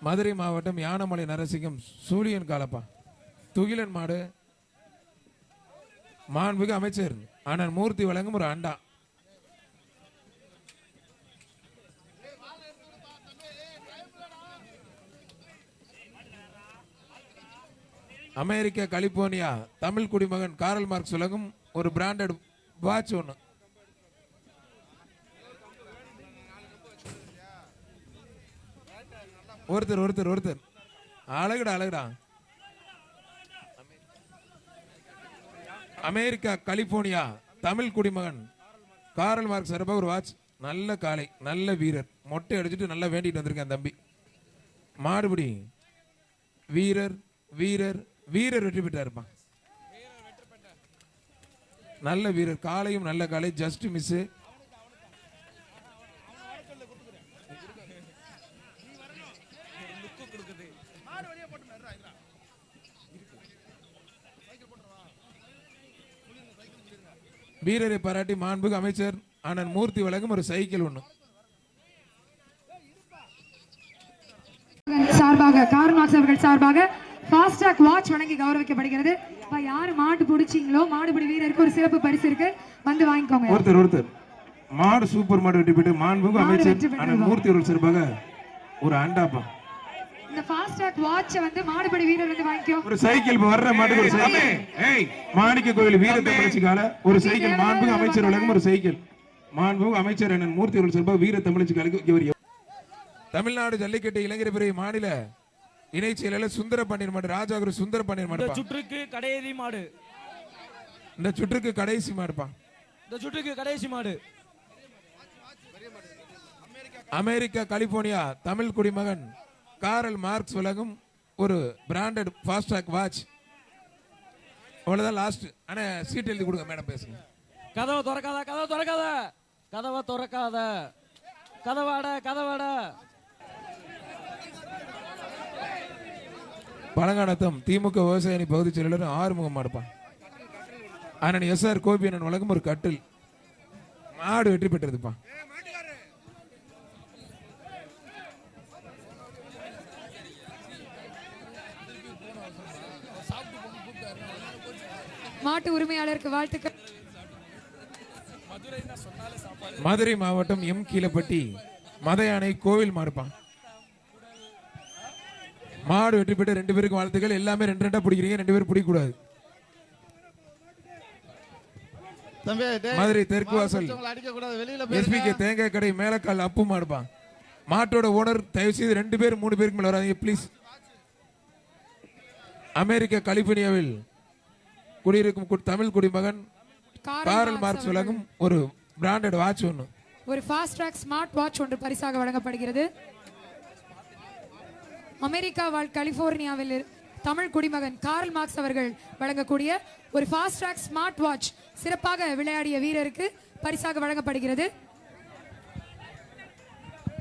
மதுரை மாவட்டம் யானமலை நரசிங்கம் சூரியன் காலப்பா. துகிலன் மாடு. மாண்புக்கு அமைச்சர் ஆனால் மூர்த்தி வழங்கும் ஒரு அண்டா. அமெரிக்க கலிபோர்னியா தமிழ் குடிமகன் காரல் மார்க் வழங்கும் ஒரு பிராண்டட் வாட்ச் ஒன்று ஒருத்தர் ஒருத்தர் ஒருத்தர். அழகுடா அழகுடா. அமெரிக்கா கலிபோர்னியா தமிழ் குடிமகன். காரல் மார்க் சார்பாக ஒரு வாட்ச் நல்ல காலை நல்ல வீரர். மொட்டை அடிச்சுட்டு நல்லா வேண்டிட்டு வந்திருக்கேன் தம்பி. மாடுபிடி. வீரர் வீரர் வீரர் வெற்றி பெற்றாருப்பா. நல்ல வீரர் காலையும் நல்ல காலை ஜஸ்ட் மிஸ்ஸு மிஸ் வீரரை பாராட்டி மாண்புக்கு அமைச்சர் அண்ணன் மூர்த்தி வழங்கும் ஒரு சைக்கிள் ஒன்று சார்பாக கார் மார்க்ஸ் அவர்கள் சார்பாக ஃபாஸ்டாக் வாட்ச் வழங்கி கௌரவிக்கப்படுகிறது. அப்ப யாரு மாடு பிடிச்சிங்களோ மாடுபிடி வீரருக்கு ஒரு சிறப்பு பரிசு இருக்கு. வந்து வாங்கிக்கோங்க. ஒருத்தர் ஒருத்தர். மாடு சூப்பர் மாடு வெட்டி போயிட்டு மாண்புக்கு அமைச்சர். அண்ணன் மூர்த்தி அவர்கள் சார்பாக ஒரு அண்டாப்பா. இந்த ஃபாஸ்டாக் வாட்சை வந்து மாடுபிடி வீரர் வந்து வாங்கிக்கோ. ஒரு சைக்கிள் வர்ற மாட்டுக்கு ஒரு சைக்கிள் ஏய் மாணிக்க கோயில் வீர தமிழச்சி கால ஒரு சைக்கிள் மாண்புக்கு அமைச்சர் வழங்கும் ஒரு சைக்கிள் மாண்புக்கு அமைச்சர் அண்ணன் மூர்த்தி அவர்கள் சார்பாக வீர தமிழச்சி காலுக்கு இவர் தமிழ்நாடு ஜல்லிக்கட்டு இளைஞர் பிரிவு மாநில இணை செயலாளர் சுந்தர பாண்டியன் மாடு ராஜாகுரு சுந்தர இந்த மாடுப்பா. சுற்றுக்கு கடையேறி மாடு. இந்த சுற்றுக்கு கடைசி மாடுப்பா. இந்த சுற்றுக்கு கடைசி மாடு. அமெரிக்கா கலிபோர்னியா தமிழ் குடிமகன் காரல் மார்க்ஸ் வழங்கும் ஒரு பிராண்டட் ஃபாஸ்டாக் வாட்ச் அவ்வளவுதான் லாஸ்ட் அண்ணா சீட் எழுதி கொடுங்க மேடம் பேசுங்க. கதவை திறக்காத கதவை திறக்காத. கதவை திறக்காத. கதவாட கதவாட பழங்கானத்தம் திமுக விவசாய அணி பகுதி செயலாளர் ஆறுமுகம் மாடுப்பான் அண்ணன் எஸ் ஆர் கோபி அண்ணன் வழங்கும் ஒரு கட்டில். மாடு வெற்றி பெற்றதுப்பா மாட்டு உரிமையாளருக்கு வாழ்த்துக்கள். மதுரை மாவட்டம் எம் கீழப்பட்டி. மத யானை கோவில் மாடுப்பான். மாடு வெற்றி பெற்ற ரெண்டு பேருக்கும் வாழ்த்துக்கள். எல்லாமே ரெண்டு ரெண்டா பிடிக்கிறீங்க. ரெண்டு பேரும் டேய், மதுரை தெற்கு வாசல். எஸ்பிகே தேங்காய் கடை மேலக்கால் அப்பு மாடுப்பா மாட்டோட ஓனர் தயவு செய்து ரெண்டு பேர் மூணு பேருக்கு மேல வராதீங்க ப்ளீஸ் அமெரிக்க கலிபோர்னியாவில் குடியிருக்கும் தமிழ் குடிமகன் காரல் மார்க்ஸ் வழங்கும் ஒரு பிராண்டட் வாட்ச் ஒன்று ஒரு ஃபாஸ்ட்ராக் ஸ்மார்ட் வாட்ச் ஒன்று பரிசாக வழங்கப்படுகிறது. அமெரிக்கா வாழ் கலிபோர்னியாவில் தமிழ் குடிமகன் கார்ல் மார்க்ஸ் அவர்கள் வழங்கக்கூடிய ஒரு ஃபாஸ்ட்ராக் ஸ்மார்ட் வாட்ச் சிறப்பாக விளையாடிய வீரருக்கு பரிசாக வழங்கப்படுகிறது.